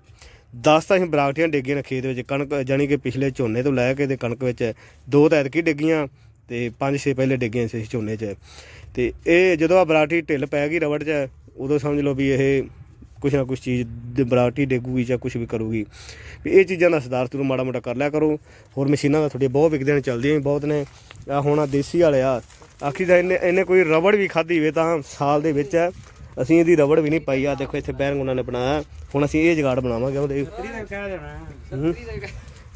10 ਤਾਂ ਅਸੀਂ ਬਰਾਕਟੀਆਂ ਡੇਗੀਆਂ ਨੇ ਖੇਤ ਵਿੱਚ, ਕਣਕ ਜਾਨੀ ਕਿ ਪਿਛਲੇ ਝੋਨੇ ਤੋਂ ਲੈ ਕੇ ਤੇ ਕਣਕ ਵਿੱਚ, ਦੋ ਤਾਂ ਐਤਕੀ ਡਿੱਗੀਆਂ ਤੇ ਪੰਜ ਛੇ ਪਹਿਲੇ ਡਿੱਗੀਆਂ ਸੀ ਝੋਨੇ 'ਚ। ਤੇ ਇਹ ਜਦੋਂ ਆ ਬਰਾਕਟੀ ਢਿੱਲ ਪੈ ਗਈ ਰਬੜ 'ਚ, ਉਦੋਂ ਸਮਝ ਲਓ ਵੀ ਇਹ ਕੁਛ ਨਾ ਕੁਛ ਚੀਜ਼ ਦੀ ਬਰਾਕਟੀ ਡੇਗੂਗੀ ਜਾਂ ਕੁਛ ਵੀ ਕਰੂਗੀ। ਵੀ ਇਹ ਚੀਜ਼ਾਂ ਦਾ ਸੁਧਾਰ ਤੁਹਾਨੂੰ ਮਾੜਾ ਮੋਟਾ ਕਰ ਲਿਆ ਕਰੋ। ਹੋਰ ਮਸ਼ੀਨਾਂ ਦਾ ਤੁਹਾਡੀਆਂ ਬਹੁਤ ਵਿਕਦੀਆਂ ਨੇ ਚੱਲਦੀਆਂ ਵੀ ਬਹੁਤ ਨੇ। ਆ ਹੁਣ ਆ ਦੇਸੀ ਵਾਲੇ ਆ। ਆਖੀ ਦਾ ਇਹਨੇ ਇਹਨੇ ਕੋਈ ਰਬੜ ਵੀ ਖਾਧੀ ਹੋਵੇ ਤਾਂ ਸਾਲ ਦੇ ਵਿੱਚ ਅਸੀਂ ਇਹਦੀ ਰਬੜ ਵੀ ਨਹੀਂ ਪਾਈ। ਆ ਦੇਖੋ ਇੱਥੇ ਬੈਰੰਗ ਉਹਨਾਂ ਨੇ ਬਣਾਇਆ। ਹੁਣ ਅਸੀਂ ਇਹ ਜਗਾੜ ਬਣਾਵਾਂਗੇ। ਉਹਦੇ ਦਾ।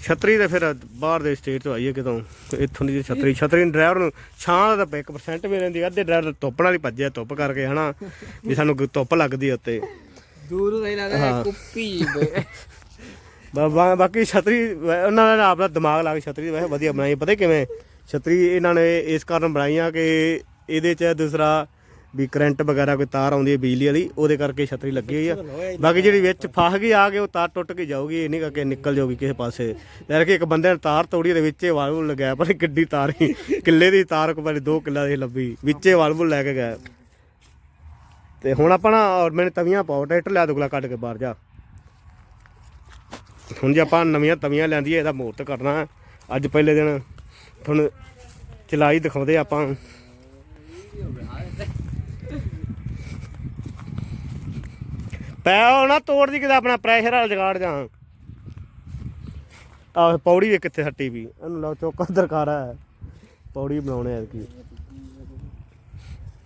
ਛਤਰੀ ਤਾਂ ਫਿਰ ਬਾਹਰ ਦੇ ਸਟੇਟ ਤੋਂ ਆਈ ਹੈ ਕਿਤੋਂ। ਇੱਥੋਂ ਦੀ ਛਤਰੀ ਛਤਰੀ ਡਰਾਈਵਰ ਨੂੰ ਛਾਂ ਦਾ ਤਾਂ 1% ਵੀ ਰਹਿੰਦੀ ਅੱਧੇ ਡਰਾਈਵਰ ਧੁੱਪ ਨਾਲ ਹੀ ਭੱਜਿਆ ਧੁੱਪ ਕਰਕੇ ਹਨਾ। ਵੀ ਸਾਨੂੰ ਧੁੱਪ ਲੱਗਦੀ ਉੱਤੇ। ਦੂਰ ਤੋਂ ਲੱਗਦਾ ਹਾਂ। ਕੁੱਪੀ ਬੇ ਬਾ- ਬਾ- ਬਾਕੀ ਛਤਰੀ ਵੈ- ਉਹਨਾਂ ਨੇ ਆਪਦਾ ਦਿਮਾਗ ਲਾ ਕੇ ਛਤਰੀ ਵੈਸੇ ਵਧੀਆ ਬਣਾਈ। ਪਤਾ ਕਿਵੇਂ? ਛਤਰੀ ਇਹਨਾਂ ਨੇ ਇਸ ਕਾਰਨ ਬਣਾਈਆਂ ਕਿ ਇਹਦੇ 'ਚ ਦੂਸਰਾ ਵੀ ਕਰੰਟ ਵਗੈਰਾ ਕੋਈ ਤਾਰ ਆਉਂਦੀ ਹੈ ਬਿਜਲੀ ਵਾਲੀ ਉਹਦੇ ਕਰਕੇ ਛਤਰੀ ਲੱਗੀ ਹੋਈ ਆ। ਬਾਕੀ ਜਿਹੜੀ ਵਿੱਚ ਫਸ ਗਈ ਆ ਕੇ ਉਹ ਤਾਰ ਟੁੱਟ ਕੇ ਜਾਊਗੀ ਇਹ ਨਹੀਂ ਕਰਕੇ ਨਿਕਲ ਜਾਊਗੀ ਕਿਸੇ ਪਾਸੇ। ਯਾਰ ਕਿ ਇੱਕ ਬੰਦੇ ਨੇ ਤਾਰ ਤੋੜੀ ਉਹਦੇ ਵਿੱਚੇ ਵਾਲਵੂ ਲਗਾਇਆ ਪਰ ਕਿੱਡੀ ਤਾਰ ਸੀ ਕਿੱਲੇ ਦੀ ਤਾਰ ਕੋ ਬਾਰੇ 2 ਕਿੱਲਾ ਦੀ ਲੱਭੀ ਵਿੱਚੇ ਵਾਲਵੂ ਲੈ ਕੇ ਗਿਆ ਤੇ ਹੁਣ ਆਪਾਂ ਨਾ, ਔਰ ਮੈਨੇ ਤਵੀਆਂ ਪਾਓ, ਟਰੈਕਟਰ ਲਿਆ ਦੁਗਲਾ ਕੱਢ ਕੇ ਬਾਹਰ ਜਾ। ਹੁਣ ਜੇ ਆਪਾਂ ਨਵੀਆਂ ਤਵੀਆਂ ਲੈਂਦੀ ਇਹਦਾ ਮਹੂਰਤ ਕਰਨਾ ਅੱਜ ਪਹਿਲੇ ਦਿਨ ਤੁਹਾਨੂੰ ਚਲਾਈ ਦਿਖਾਉਂਦੇ ਆਪਾਂ। ਪੈ ਨਾ ਤੋੜ ਦੀ ਕਿਤੇ ਆਪਣਾ ਪ੍ਰੈਸ਼ਰ ਵਾਲਾ ਜਗਾੜ ਜਾ। ਆਹ ਪੌੜੀ ਵੀ ਕਿੱਥੇ ਹੱਟੀ ਵੀ। ਇਹਨੂੰ ਲਓ ਚੋਕਾ ਦਰਕਾਰ ਹੈ ਪੌੜੀ ਬਣਾਉਣੇ ਆ ਕੀ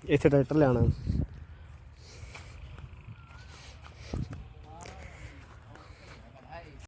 ਇੱਥੇ ਟਰੈਕਟਰ ਲਿਆਣਾ